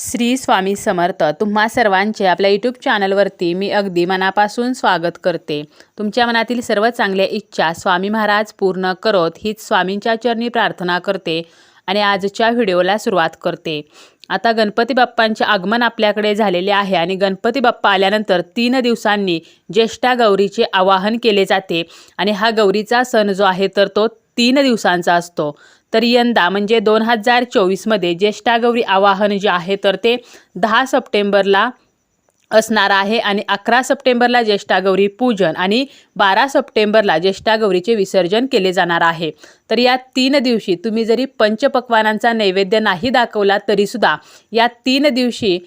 श्री स्वामी समर्थ. तुम्हा सर्वांचे आपल्या यूट्यूब चॅनलवरती मी अगदी मनापासून स्वागत करते. तुमच्या मनातील सर्व चांगल्या इच्छा स्वामी महाराज पूर्ण करोत हीच स्वामींच्या चरणी प्रार्थना करते आणि आजच्या व्हिडिओला सुरुवात करते. आता गणपती बाप्पांचे आगमन आपल्याकडे झालेले आहे आणि गणपती बाप्पा आल्यानंतर तीन दिवसांनी ज्येष्ठा गौरीचे आवाहन केले जाते आणि हा गौरीचा सण जो आहे तर तो तीन दिवसांचा असतो. तर यंदा म्हणजे दोन हजार चोवीसमध्ये ज्येष्ठा गौरी आवाहन जे आहे तर ते दहा सप्टेंबरला असणार आहे आणि अकरा सप्टेंबरला ज्येष्ठा गौरी पूजन आणि बारा सप्टेंबरला ज्येष्ठा गौरीचे विसर्जन केले जाणार आहे. तर या तीन दिवशी तुम्ही जरी पंचपक्वानांचा नैवेद्य नाही दाखवला तरीसुद्धा या तीन दिवशी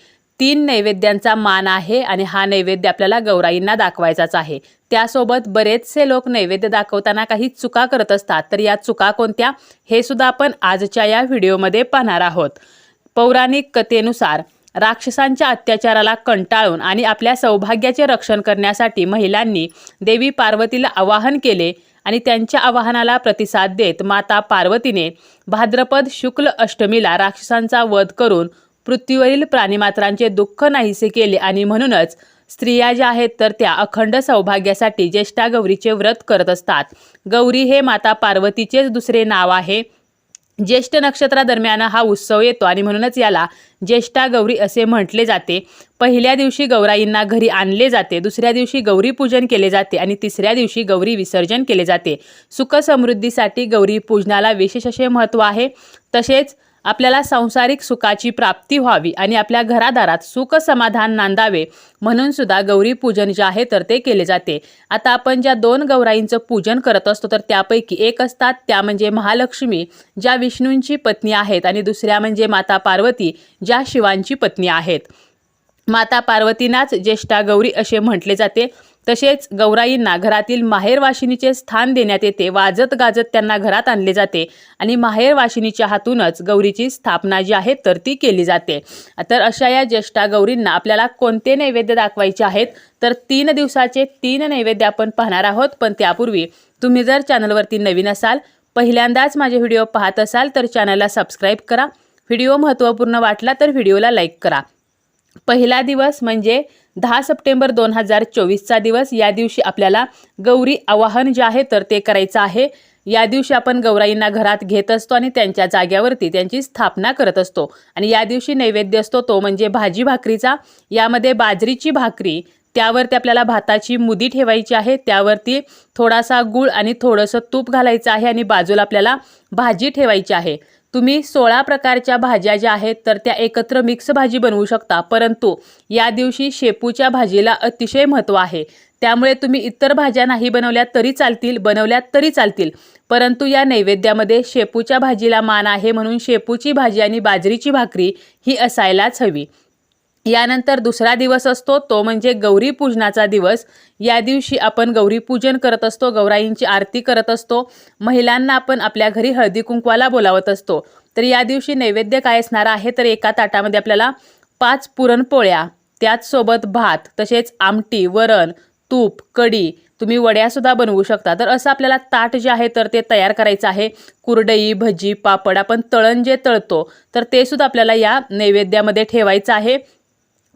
तीन नैवेद्यांचा मान आहे आणि हा नैवेद्य आपल्याला गौराईंना दाखवायचाच आहे. त्यासोबत बरेचसे लोक नैवेद्य दाखवताना काही चुका करत असतात. तर या चुका कोणत्या? हे सुद्धा आपण आजच्या या व्हिडिओमध्ये पाहणार आहोत. पौराणिक कथेनुसार राक्षसांच्या अत्याचाराला कंटाळून आणि आपल्या सौभाग्याचे रक्षण करण्यासाठी महिलांनी देवी पार्वतीला आवाहन केले आणि त्यांच्या आवाहनाला प्रतिसाद देत माता पार्वतीने भाद्रपद शुक्ल अष्टमीला राक्षसांचा वध करून पृथ्वीवरील प्राणीमात्रांचे दुःख नाहीसे केले आणि म्हणूनच स्त्रिया ज्या आहेत तर त्या अखंड सौभाग्यासाठी ज्येष्ठा गौरीचे व्रत करत असतात. गौरी हे माता पार्वतीचेच दुसरे नाव आहे. ज्येष्ठ नक्षत्रादरम्यान हा उत्सव येतो आणि म्हणूनच याला ज्येष्ठा गौरी असे म्हटले जाते. पहिल्या दिवशी गौराईंना घरी आणले जाते दुसऱ्या दिवशी गौरी पूजन केले जाते आणि तिसऱ्या दिवशी गौरी विसर्जन केले जाते. सुख समृद्धीसाठी गौरी पूजनाला विशेष असे महत्त्व आहे. तसेच आपल्याला सांसारिक सुखाची प्राप्ती व्हावी आणि आपल्या घरादारात सुख समाधान नांदावे म्हणून सुद्धा गौरी पूजन जे आहे तर ते केले जाते. आता आपण ज्या दोन गौराईंचं पूजन करत असतो तर त्यापैकी एक असतात त्या म्हणजे महालक्ष्मी ज्या विष्णूंची पत्नी आहेत आणि दुसऱ्या म्हणजे माता पार्वती ज्या शिवांची पत्नी आहेत. माता पार्वतीनाच ज्येष्ठा गौरी असे म्हटले जाते. तसेच गौराईंना घरातील माहेरवाशिनीचे स्थान देण्यात येते. वाजत गाजत त्यांना घरात आणले जाते आणि माहेरवाशिनीच्या हातूनच गौरीची स्थापना जी आहे तर ती केली जाते. तर अशा या ज्येष्ठा गौरींना आपल्याला कोणते नैवेद्य दाखवायचे आहेत तर तीन दिवसाचे तीन नैवेद्य आपण पाहणार आहोत. पण त्यापूर्वी तुम्ही जर चॅनलवरती नवीन असाल पहिल्यांदाच माझे व्हिडिओ पाहत असाल तर चॅनलला सबस्क्राईब करा. व्हिडिओ महत्त्वपूर्ण वाटला तर व्हिडिओला लाईक करा. पहिला दिवस म्हणजे दहा सप्टेंबर दोन हजार चोवीसचा दिवस. या दिवशी आपल्याला गौरी आवाहन जे आहे तर ते करायचं आहे. या दिवशी आपण गौराईंना घरात घेत असतो आणि त्यांच्या जाग्यावरती त्यांची स्थापना करत असतो. आणि या दिवशी नैवेद्य असतो तो म्हणजे भाजी भाकरीचा. यामध्ये बाजरीची भाकरी त्यावरती आपल्याला भाताची मुदी ठेवायची आहे. त्यावरती थोडासा गूळ आणि थोडंसं तूप घालायचं आहे आणि बाजूला आपल्याला भाजी ठेवायची आहे. तुम्ही सोळा प्रकारच्या भाज्या ज्या आहेत तर त्या एकत्र मिक्स भाजी बनवू शकता. परंतु या दिवशी शेपूच्या भाजीला अतिशय महत्त्व आहे. त्यामुळे तुम्ही इतर भाज्या नाही बनवल्या तरी चालतील बनवल्यात तरी चालतील. परंतु या नैवेद्यामध्ये शेपूच्या भाजीला मान आहे म्हणून शेपूची भाजी आणि बाजरीची भाकरी ही असायलाच हवी. यानंतर दुसरा दिवस असतो तो म्हणजे गौरी पूजनाचा दिवस. या दिवशी आपण गौरी पूजन करत असतो गौराईंची आरती करत असतो. महिलांना आपण आपल्या घरी हळदी कुंकवाला बोलावत असतो. तर या दिवशी नैवेद्य काय असणार आहे? तर एका ताटामध्ये आपल्याला पाच पुरणपोळ्या त्याचसोबत भात तसेच आमटी वरण तूप कढी तुम्ही वड्यासुद्धा बनवू शकता. तर असं आपल्याला ताट जे आहे तर ते तयार करायचं आहे. कुरडई भजी पापड आपण तळण जे तळतो तर ते सुद्धा आपल्याला या नैवेद्यामध्ये ठेवायचं आहे.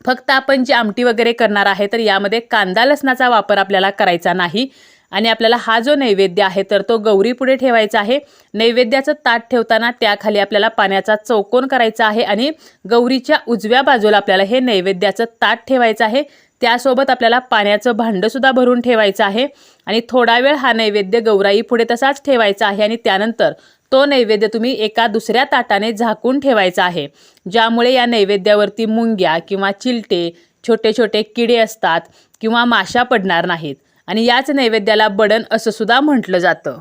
फक्त आपण जी आमटी वगैरे करणार आहे तर यामध्ये कांदा लसणाचा वापर आपल्याला करायचा नाही. आणि आपल्याला हा जो नैवेद्य आहे तर तो गौरी पुढे ठेवायचा आहे. नैवेद्याचं ताट ठेवताना त्याखाली आपल्याला पाण्याचा चौकोन करायचा आहे आणि गौरीच्या उजव्या बाजूला आपल्याला हे नैवेद्याचं ताट ठेवायचं आहे. त्यासोबत आपल्याला पाण्याचं भांडंसुद्धा भरून ठेवायचं आहे आणि थोडा वेळ हा नैवेद्य गौराई पुढे तसाच ठेवायचा आहे आणि त्यानंतर तो नैवेद्य तुम्ही एका दुसऱ्या ताटाने झाकून ठेवायचा आहे. ज्यामुळे या नैवेद्यावरती मुंग्या किंवा चिलटे छोटे छोटे किडे असतात किंवा माशा पडणार नाहीत. आणि याच नैवेद्याला बडन असं सुद्धा म्हटलं जातं.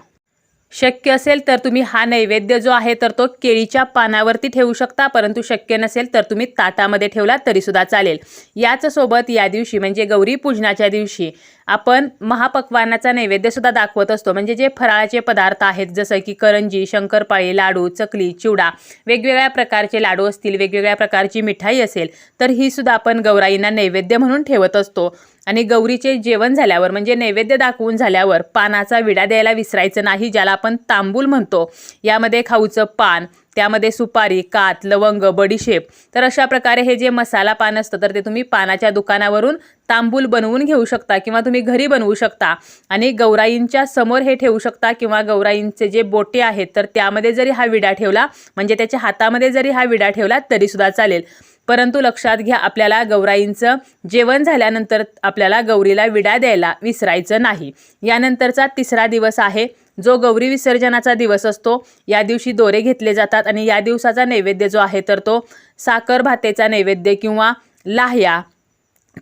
शक्य असेल तर तुम्ही हा नैवेद्य जो आहे तर तो केळीच्या पानावरती ठेवू शकता. परंतु शक्य नसेल तर तुम्ही ताटामध्ये ठेवला तरीसुद्धा चालेल. याच सोबत या दिवशी म्हणजे गौरी पूजनाच्या दिवशी आपण महापक्वानाचा नैवेद्यसुद्धा दाखवत असतो. म्हणजे जे फराळाचे पदार्थ आहेत जसं की करंजी शंकरपाळी लाडू चकली चिवडा वेगवेगळ्या प्रकारचे लाडू असतील वेगवेगळ्या प्रकारची मिठाई असेल तर ही सुद्धा आपण गौराईंना नैवेद्य म्हणून ठेवत असतो. आणि गौरीचे जेवण झाल्यावर म्हणजे नैवेद्य दाखवून झाल्यावर पानाचा विडा द्यायला विसरायचं नाही ज्याला आपण तांबूल म्हणतो. यामध्ये खाऊचं पान त्यामध्ये सुपारी कात लवंग बडीशेप. तर अशा प्रकारे हे जे मसाला पान असतं तर ते तुम्ही पानाच्या दुकानावरून तांबूल बनवून घेऊ शकता किंवा तुम्ही घरी बनवू शकता. आणि गौराईंच्या समोर हे ठेवू शकता किंवा गौराईंचे जे बोटे आहेत तर त्यामध्ये जरी हा विडा ठेवला म्हणजे त्याच्या हातामध्ये जरी हा विडा ठेवला तरीसुद्धा चालेल. परंतु लक्षात घ्या आपल्याला गौराईंचं जेवण झाल्यानंतर आपल्याला गौरीला विडा द्यायला विसरायचं नाही. यानंतरचा तिसरा दिवस आहे जो गौरी विसर्जनाचा दिवस असतो या दिवशी दोरे घेतले जातात आणि या दिवसाचा नैवेद्य जो आहे तर तो साखर भातेचा नैवेद्य किंवा लाह्या.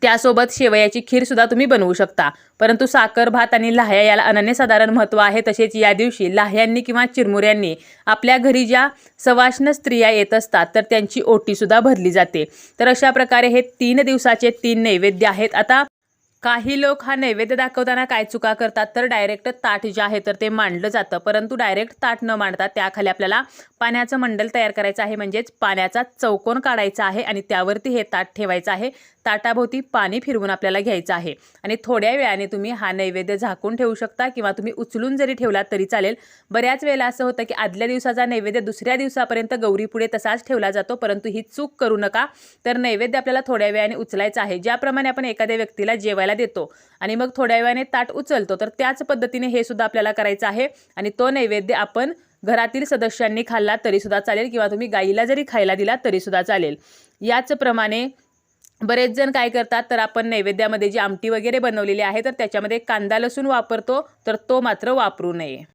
त्यासोबत शेवयाची खीरसुद्धा तुम्ही बनवू शकता. परंतु साखर भात आणि लाह्या याला अनन्यसाधारण महत्त्व आहे. तसेच या दिवशी लाह्यांनी किंवा चिरमुऱ्यांनी आपल्या घरी ज्या सवाष्ण स्त्रिया येत असतात तर त्यांची ओटीसुद्धा भरली जाते. तर अशा प्रकारे हे तीन दिवसाचे तीन नैवेद्य आहेत. आता काही लोक हा नैवेद्य दाखवताना काय चुका करतात तर डायरेक्ट ताट जे आहे तर ते मांडलं जातं. परंतु डायरेक्ट ताट न मांडता त्याखाली आपल्याला पाण्याचं मंडल तयार करायचं आहे. म्हणजेच पाण्याचा चौकोन काढायचा आहे आणि त्यावरती हे ताट ठेवायचं आहे. ताटाभोवती पाणी फिरवून आपल्याला घ्यायचं आहे. आणि थोड्या वेळाने तुम्ही हा नैवेद्य झाकून ठेवू शकता किंवा तुम्ही उचलून जरी ठेवला तरी चालेल. बऱ्याच वेळेला असं होतं की आदल्या दिवसाचा नैवेद्य दुसऱ्या दिवसापर्यंत गौरीपुढे तसाच ठेवला जातो. परंतु ही चूक करू नका. तर नैवेद्य आपल्याला थोड्या वेळाने उचलायचं आहे. ज्याप्रमाणे आपण एखाद्या व्यक्तीला जेवायला देतो. आणि मग थोड्या वेळाने ताट उचलतो. तर त्याच पद्धतीने हे सुद्धा आपल्याला करायचं आहे. आणि तो नैवेद्य आपण घरातील सदस्यांनी खाल्ला तरीसुद्धा चालेल किंवा तुम्ही गाईला जरी खायला दिला तरीसुद्धा चालेल. याचप्रमाणे बरेच जण काय करतात तर आपण नैवेद्यामध्ये जी आमटी वगैरे बनवलेली आहे तर त्याच्यामध्ये कांदा लसूण वापरतो तर तो मात्र वापरू नये.